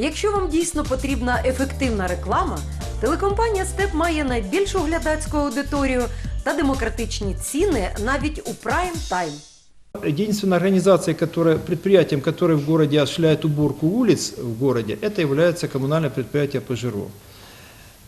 Якщо вам дійсно потрібна ефективна реклама, телекомпанія Степ має найбільшу глядацьку аудиторію та демократичні ціни навіть у прайм тайм. Единственная организация, которая, предприятием, которое в городе осуществляет уборку улиц в городе, это является коммунальное предприятие Пожиро.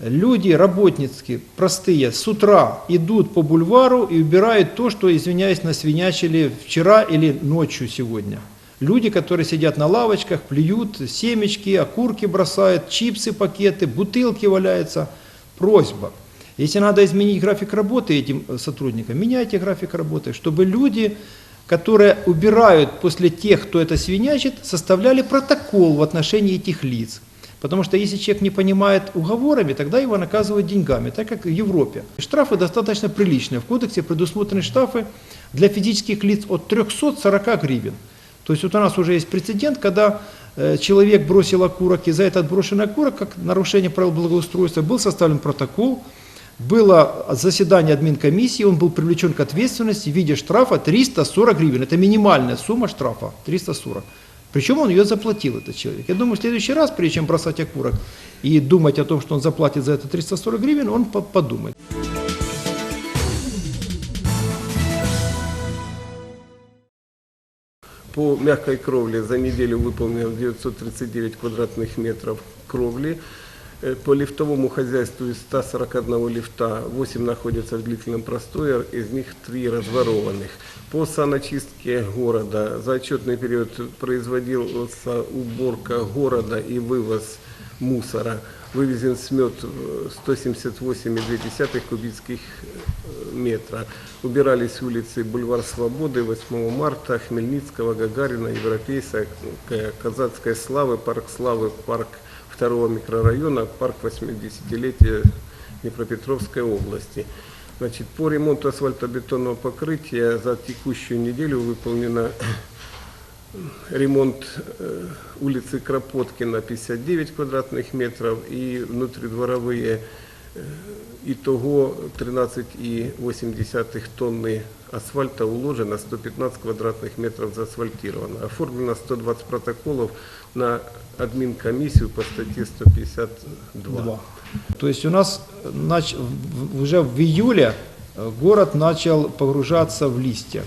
Люди, работницкие, простые, с утра идут по бульвару и убирают то, что, извиняюсь, насвинячили вчера или ночью сегодня. Люди, которые сидят на лавочках, плюют семечки, окурки бросают, чипсы, пакеты, бутылки валяются. Просьба. Если надо изменить график работы этим сотрудникам, меняйте график работы, чтобы люди, которые убирают после тех, кто это свинячит, составляли протокол в отношении этих лиц. Потому что если человек не понимает уговорами, тогда его наказывают деньгами, так как в Европе. Штрафы достаточно приличные. В кодексе предусмотрены штрафы для физических лиц от 340 гривен. То есть вот у нас уже есть прецедент, когда э, человек бросил окурок, и за этот брошенный окурок, как нарушение правил благоустройства, был составлен протокол, было заседание админкомиссии, он был привлечен к ответственности в виде штрафа 340 гривен. Это минимальная сумма штрафа, 340. Причем он ее заплатил, этот человек. Я думаю, в следующий раз, прежде чем бросать окурок и думать о том, что он заплатит за это 340 гривен, он по- подумает. По мягкой кровле за неделю выполнено 939 квадратных метров кровли. Э, По лифтовому хозяйству из 141 лифта 8 находятся в длительном простое, из них 3 разворованных. По саночистке города за отчетный период производилась уборка города и вывоз мусора. Вывезен смет э, 178,2 кубических метра. Убирались улицы Бульвар Свободы, 8 марта, Хмельницкого, Гагарина, Европейская, Казацкой Славы, Парк Славы, парк второго микрорайона, парк 80-летия Днепропетровской области. Значит, по ремонту асфальтобетонного покрытия за текущую неделю выполнено ремонт э, улицы Кропоткина 59 квадратных метров и внутридворовые э, итого 13,8 тонны асфальта уложено, 115 квадратных метров заасфальтировано. Оформлено 120 протоколов на админкомиссию по статье 152. Два. То есть у нас нач- в- уже в июле э, город начал погружаться в листья.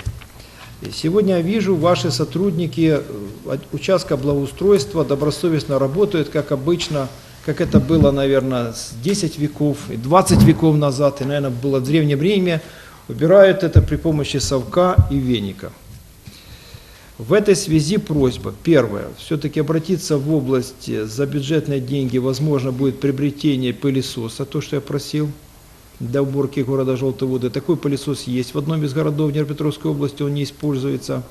Сегодня вижу, ваши сотрудники э, участка благоустройства добросовестно работают, как обычно, как это было, наверное, с 10 веков и 20 веков назад, и, наверное, было в древнее время, убирают это при помощи совка и веника. В этой связи просьба. Первое. Все-таки обратиться в область э, за бюджетные деньги. Возможно, будет приобретение пылесоса, то, что я просил, для уборки города Желтой воды. Такой пылесос есть в одном из городов Днепропетровской области, он не используется.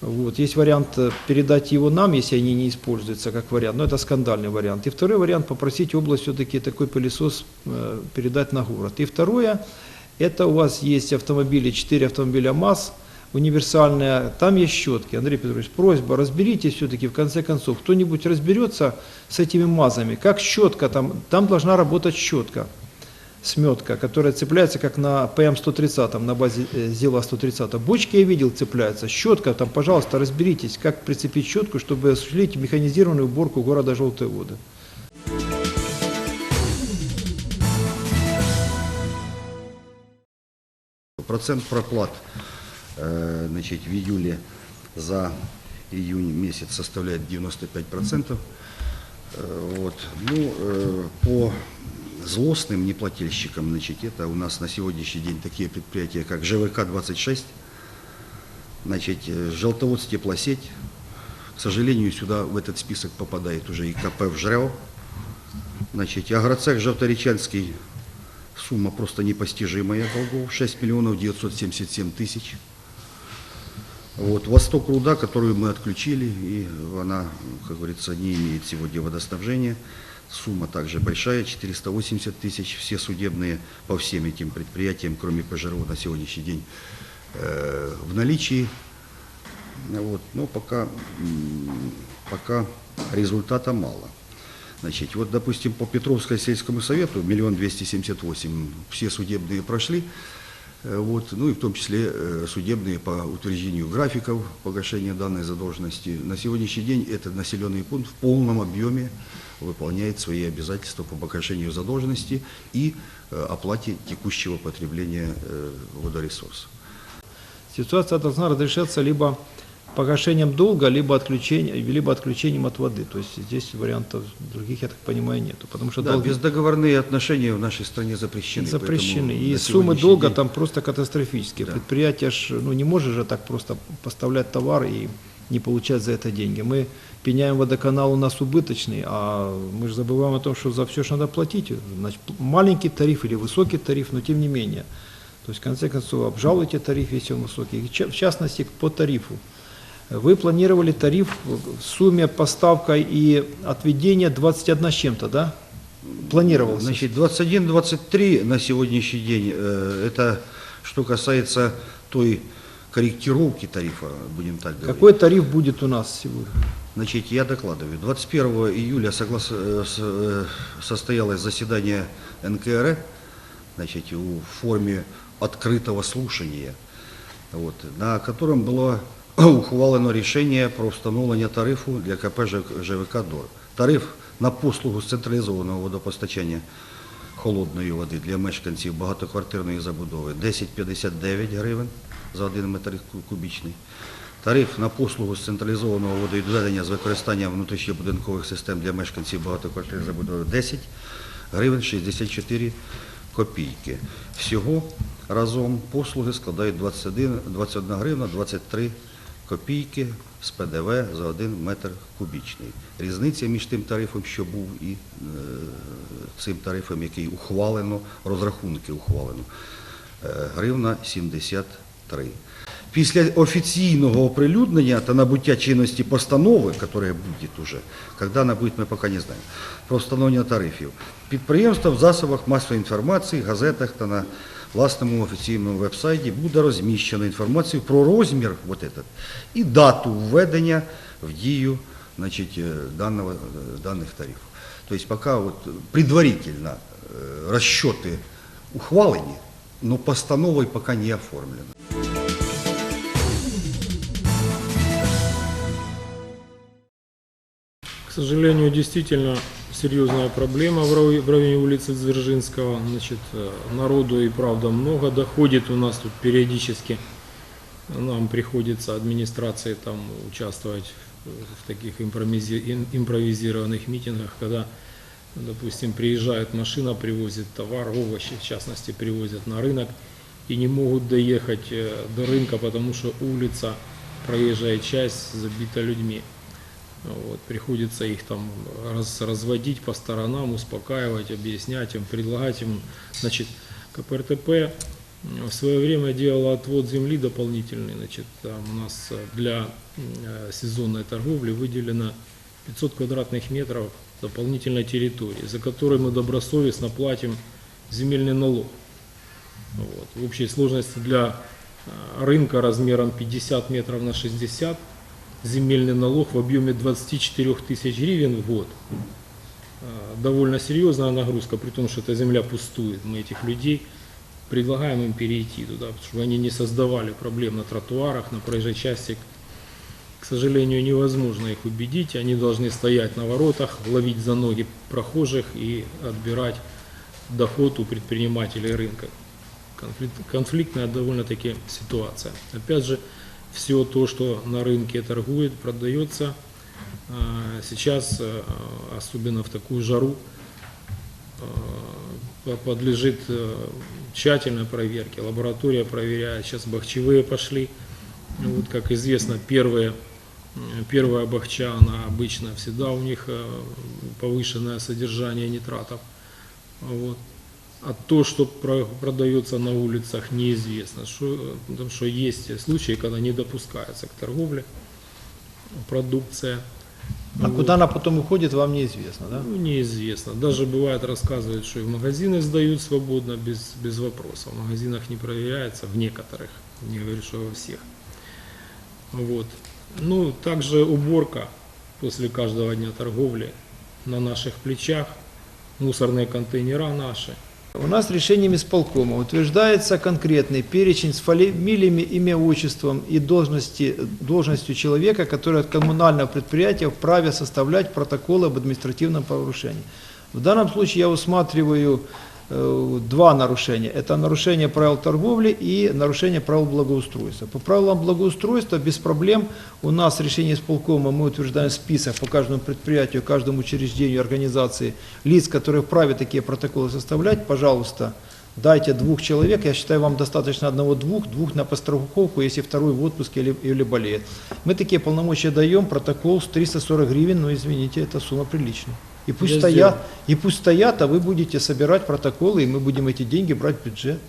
Вот. Есть вариант э, передать его нам, если они не используются как вариант, но это скандальный вариант. И второй вариант попросить область все-таки такой пылесос э, передать на город. И второе, это у вас есть автомобили, 4 автомобиля МАЗ, универсальная, там есть щетки. Андрей Петрович, просьба, разберитесь все-таки в конце концов, кто-нибудь разберется с этими МАЗами, как щетка, там, там должна работать щетка, сметка, которая цепляется как на ПМ-130, на базе э, ЗИЛа-130. Бочки я видел цепляются, щетка, там, пожалуйста, разберитесь, как прицепить щетку, чтобы осуществить механизированную уборку города Желтой воды. Процент проплат э, значит, в июле за июнь месяц составляет 95%. Э, Вот. Ну, по злостным неплательщикам, значит, это у нас на сегодняшний день такие предприятия, как ЖВК-26, значит, э, Желтоводс теплосеть. К сожалению, сюда в этот список попадает уже и КП в ЖРЭО. Значит, Агроцех Жовторечанский, сумма просто непостижимая долгов, 6 миллионов 977 тысяч. Вот, Восток Руда, которую мы отключили, и она, как говорится, не имеет сегодня водоснабжения. Сумма также большая, 480 тысяч. Все судебные по всем этим предприятиям, кроме ПЖРО, на сегодняшний день э, в наличии. Вот, но пока, пока результата мало. Значит, вот, допустим, по Петровской сельскому совету, миллион двести семьдесят восемь, все судебные прошли. Э, Вот, ну и в том числе э, судебные по утверждению графиков погашения данной задолженности. На сегодняшний день этот населенный пункт в полном объеме выполняет свои обязательства по погашению задолженности и э, оплате текущего потребления водоресурсов. Ситуация должна разрешаться либо погашением долга, либо отключением, либо отключением от воды. То есть здесь вариантов других, я так понимаю, нету. Потому что Да, долги бездоговорные отношения в нашей стране запрещены. запрещены. И суммы долга день- там просто катастрофические. Да. Предприятие ж, ну, не может же так просто поставлять товар и не получать за это деньги. Мы пеняем водоканал у нас убыточный, а мы же забываем о том, что за все же надо платить. Значит, маленький тариф или высокий тариф, но тем не менее. То есть, в конце концов, обжалуйте тариф, если он высокий. В частности, по тарифу. Вы планировали тариф в сумме поставка и отведения 21 с чем-то, да? Планировался. Значит, 21-23 на сегодняшний день, э, это что касается той корректировки тарифа, будем так говорить. Какой тариф будет у нас сегодня? Значит, я докладываю. 21 июля соглас... э, э, состоялось заседание НКР значит, в форме открытого слушания, вот, на котором было ухвалено решение про встановлення тарифу для КП ЖВК ДОР. Тариф на послугу з централізованого водопостачання холодної води для мешканців багатоквартирної забудови 10,59 гривень за 1 метр кубічний. Тариф на послугу з централізованого водовідведення з використанням внутрішньобудинкових систем для мешканців багатоквартирної забудови 10 гривень 64 копійки. Всього разом послуги складають 21, 21 гривна 23 копійки з ПДВ за 1 метр кубічний. Різниця між тим тарифом, що був, і е, цим тарифом, який ухвалено, розрахунки ухвалено, е, гривна 73. Після офіційного оприлюднення та набуття чинності постанови, яка буде уже, коли вона буде, ми поки не знаємо, про встановлення тарифів, підприємства в засобах масової інформації, газетах та на власному офіційному веб-сайті буде розміщено інформацію про розмір вот этот, і дату введення в дію значить, е, даного, е, даних тарифів. Тобто поки от предварительно е, розчоти ухвалені, но постановой пока не оформлено. К сожалению, действительно серьезная проблема в районе, улицы Дзержинского. Значит, э, народу и правда много доходит у нас тут периодически. Нам приходится администрации там участвовать в, таких импровизированных митингах, когда, допустим, приезжает машина, привозит товар, овощи, в частности, привозят на рынок и не могут доехать э, до рынка, потому что улица, проезжая часть забита людьми. Вот, приходится их там раз- разводить по сторонам, успокаивать, объяснять им, предлагать им. Значит, КПРТП м, в свое время делала отвод земли дополнительный. Значит, там у нас э, для э, сезонной торговли выделено 500 квадратных метров дополнительной территории, за которой мы добросовестно платим земельный налог. Вот. В общей сложности для э, рынка размером 50 метров на 60 земельный налог в объеме 24 тысяч гривен в год. Э, Довольно серьезная нагрузка, при том, что эта земля пустует. Мы этих людей предлагаем им перейти туда, чтобы они не создавали проблем на тротуарах, на проезжей части. К сожалению, невозможно их убедить. Они должны стоять на воротах, ловить за ноги прохожих и отбирать доход у предпринимателей рынка. Конфликт- конфликтная довольно-таки ситуация. Опять же, все то, что на рынке торгует, продается, э, сейчас, э, особенно в такую жару, э, подлежит э, тщательной проверке. Лаборатория проверяет, сейчас бахчевые пошли. Вот, как известно, первые, первая бахча, она обычно всегда у них э, повышенное содержание нитратов. Вот. А то, что про- продается на улицах, неизвестно. Что, потому что есть случаи, когда не допускается к торговле продукция. А Вот. куда она потом уходит, вам неизвестно, да? Ну, неизвестно. Даже бывает рассказывают, что и в магазины сдают свободно, без, без вопросов. В магазинах не проверяется, в некоторых, не говорю, что во всех. Вот. Ну, также уборка после каждого дня торговли на наших плечах, мусорные контейнера наши. У нас решением исполкома утверждается конкретный перечень с фамилиями, имя, отчеством и должности, должностью человека, который от коммунального предприятия вправе составлять протоколы об административном правонарушении. В данном случае я усматриваю два нарушения. Это нарушение правил торговли и нарушение правил благоустройства. По правилам благоустройства без проблем у нас решение исполкома мы утверждаем список по каждому предприятию, каждому учреждению, организации лиц, которые вправе такие протоколы составлять. Пожалуйста, дайте двух человек. Я считаю, вам достаточно одного-двух, двух на постраховку, если второй в отпуске или, или болеет. Мы такие полномочия даем, протокол с 340 гривен, но извините, это сумма приличная. И пусть Я стоят, сделаю. и пусть стоят, а вы будете собирать протоколы, и мы будем эти деньги брать в бюджет.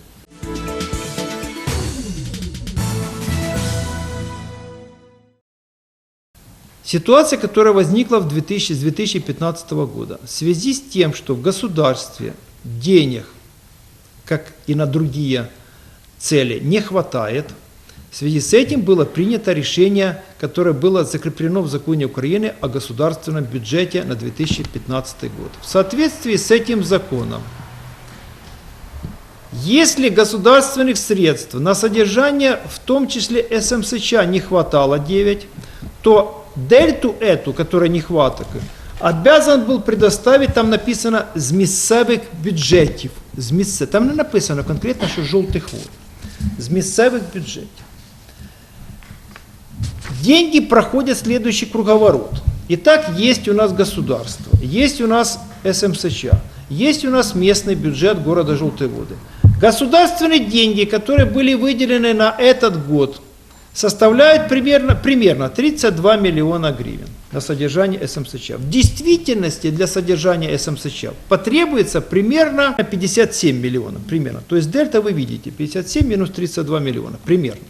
Ситуация, которая возникла в 2000, с 2015 года, в связи с тем, что в государстве денег, как и на другие цели, не хватает, в связи с этим было принято решение, которое было закреплено в законе Украины о государственном бюджете на 2015 год. В соответствии с этим законом, если государственных средств на содержание, в том числе СМСЧ, не хватало 9, то дельту эту, которая не хватает, обязан был предоставить, там написано, з місцевих бюджетів. З місце... Там не написано конкретно, що жовтий хвост. З місцевих бюджетів. Деньги проходят следующий круговорот. Итак, есть у нас государство, есть у нас СМСЧ, есть у нас местный бюджет города Желтые Воды. Государственные деньги, которые были выделены на этот год, составляют примерно, примерно 32 миллиона гривен на содержание СМСЧ. В действительности для содержания СМСЧ потребуется примерно 57 миллионов. Примерно. То есть дельта вы видите, 57 минус 32 миллиона. Примерно.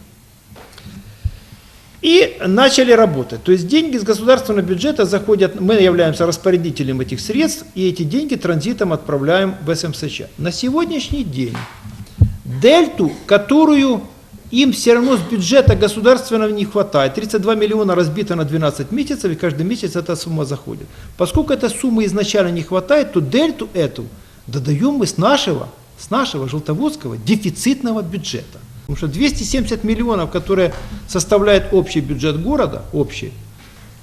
И начали работать. То есть деньги с государственного бюджета заходят, мы являемся распорядителем этих средств, и эти деньги транзитом отправляем в СМСЧ. На сегодняшний день дельту, которую им все равно с бюджета государственного не хватает, 32 миллиона разбито на 12 месяцев, и каждый месяц эта сумма заходит. Поскольку этой суммы изначально не хватает, то дельту эту додаем мы с нашего, с нашего желтоводского дефицитного бюджета. Потому что 270 миллионов, которые составляет общий бюджет города, общий,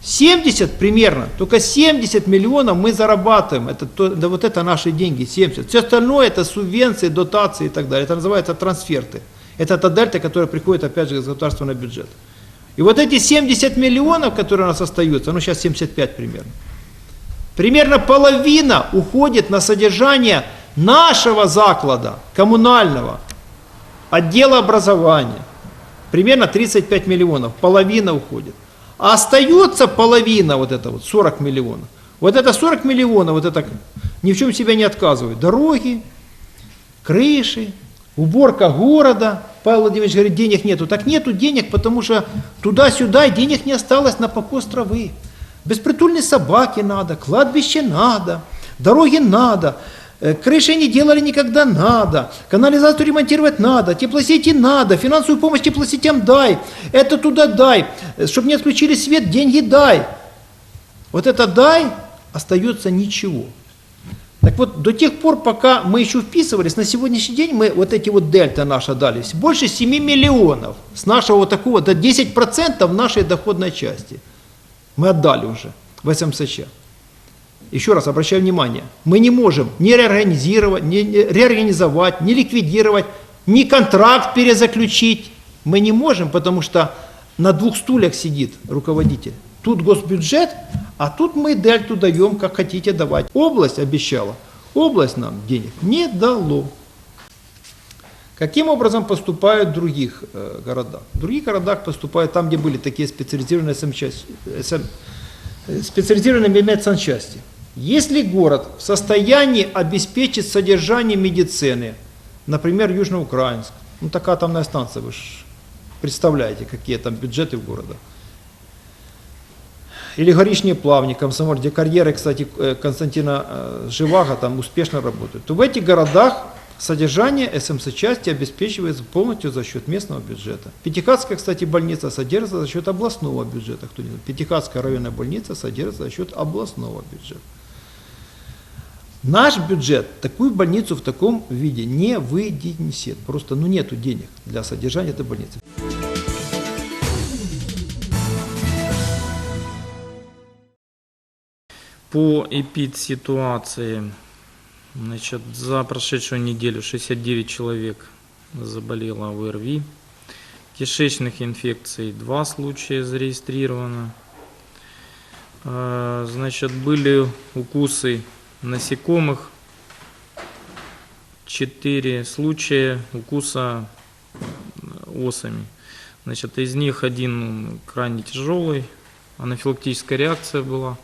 70 примерно, только 70 миллионов мы зарабатываем, это, то- да вот это наши деньги, 70. Все остальное это субвенции, дотации и так далее, это называется трансферты. Это та дельта, которая приходит опять же из государственного бюджета. И вот эти 70 миллионов, которые у нас остаются, ну сейчас 75 примерно, примерно половина уходит на содержание нашего заклада, коммунального, отдела образования. Примерно 35 миллионов, половина уходит. А остается половина, вот это вот, 40 миллионов. Вот это 40 миллионов, вот это ни в чем себя не отказывают. Дороги, крыши, уборка города. Павел Владимирович говорит, денег нету. Так нету денег, потому что туда-сюда денег не осталось на покос травы. Беспритульные собаки надо, кладбище надо, дороги надо, крыши не делали никогда надо, канализацию ремонтировать надо, теплосети надо, финансовую помощь теплосетям дай, это туда дай, чтобы не отключили свет, деньги дай. Вот это дай, остается ничего. Так вот, до тех пор, пока мы еще вписывались, на сегодняшний день мы вот эти вот дельта наши дали, больше 7 миллионов с нашего вот такого, до 10% нашей доходной части. Мы отдали уже в СМСЧ. Еще раз обращаю внимание, мы не можем ни реорганизировать, ни ни реорганизовать, ни ликвидировать, ни контракт перезаключить. Мы не можем, потому что на двух стульях сидит руководитель. Тут госбюджет, а тут мы дельту даем, как хотите давать. Область обещала, область нам денег не дало. Каким образом поступают в других э, городах? В других городах поступают там, где были такие специализированные СМ, э, специализированные медсанчасти. Если город в состоянии обеспечить содержание медицины, например, Южноукраинск, ну такая атомная станция, вы же представляете, какие там бюджеты в города. Или Горишние плавни, Комсомоль, где карьеры, кстати, э, Константина э, Живаго там успешно работают, то в этих городах содержание СМС-части обеспечивается полностью за счет местного бюджета. Пятихатская, кстати, больница содержится за счет областного бюджета. Кто не знает. Пятихатская районная больница содержится за счет областного бюджета. Наш бюджет такую больницу в таком виде не вынесет. Просто ну, нету денег для содержания этой больницы. По эпид-ситуации, значит, за прошедшую неделю 69 человек заболело ОРВИ. Кишечных инфекций 2 случая зарегистрировано. Э, Значит, были укусы насекомых. 4 случая укуса э, осами. Значит, из них один крайне тяжелый, анафилактическая реакция была.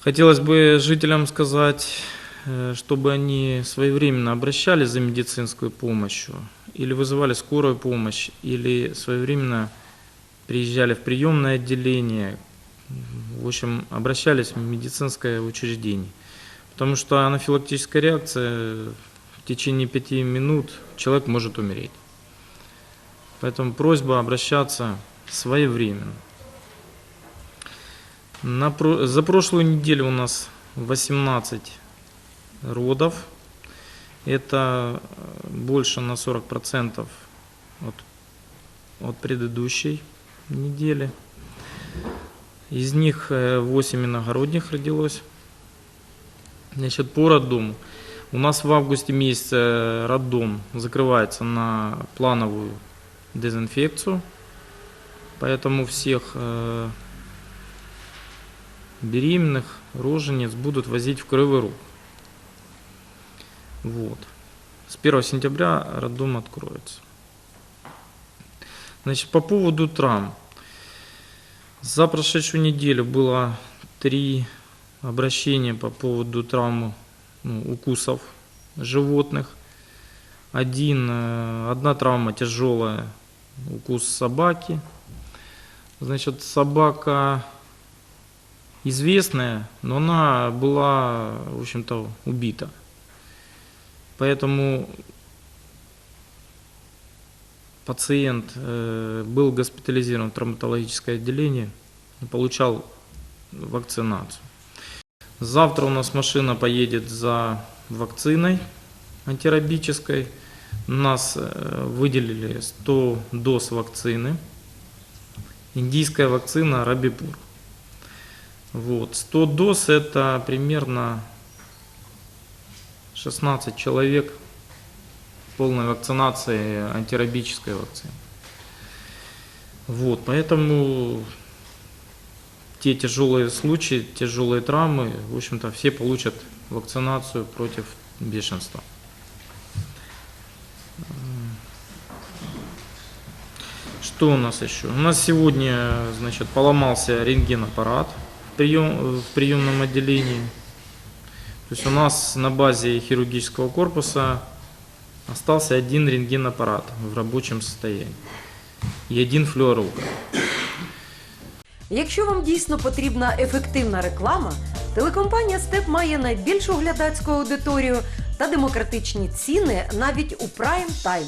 Хотелось бы жителям сказать, э, чтобы они своевременно обращались за медицинской помощью, или вызывали скорую помощь, или своевременно приезжали в приемное отделение, в общем, обращались в медицинское учреждение. Потому что анафилактическая реакция в течение пяти минут человек может умереть. Поэтому просьба обращаться своевременно. На За прошлую неделю у нас 18 родов. Это больше на 40% от, от предыдущей недели. Из них э, 8 иногородних родилось. Значит, по роддому. У нас в августе месяце роддом закрывается на плановую дезинфекцию. Поэтому всех э, беременных рожениц будут возить в Кривый Рог. Вот. С 1 сентября роддом откроется. Значит, по поводу травм. За прошедшую неделю было три обращения по поводу травм ну, укусов животных. Один, э, одна травма тяжелая, укус собаки. Значит, собака известная, но она была, в общем-то, убита. Поэтому пациент э, был госпитализирован в травматологическое отделение получал вакцинацию. Завтра у нас машина поедет за вакциной антирабической. Нас э, выделили 100 доз вакцины. Индийская вакцина Рабипур. Вот. 100 доз это примерно 16 человек полной вакцинации антирабической вакцины. Вот, поэтому те тяжелые случаи, тяжелые травмы, в общем-то, все получат вакцинацию против бешенства. Что у нас еще? У нас сегодня, значит, поломался рентгенаппарат в, прием, в приемном отделении. То есть у нас на базе хирургического корпуса остался один рентген-аппарат в рабочем состоянии и один флюорограф. Якщо вам дійсно потрібна ефективна реклама, телекомпанія Степ має найбільшу глядацьку аудиторію та демократичні ціни навіть у прайм тайм.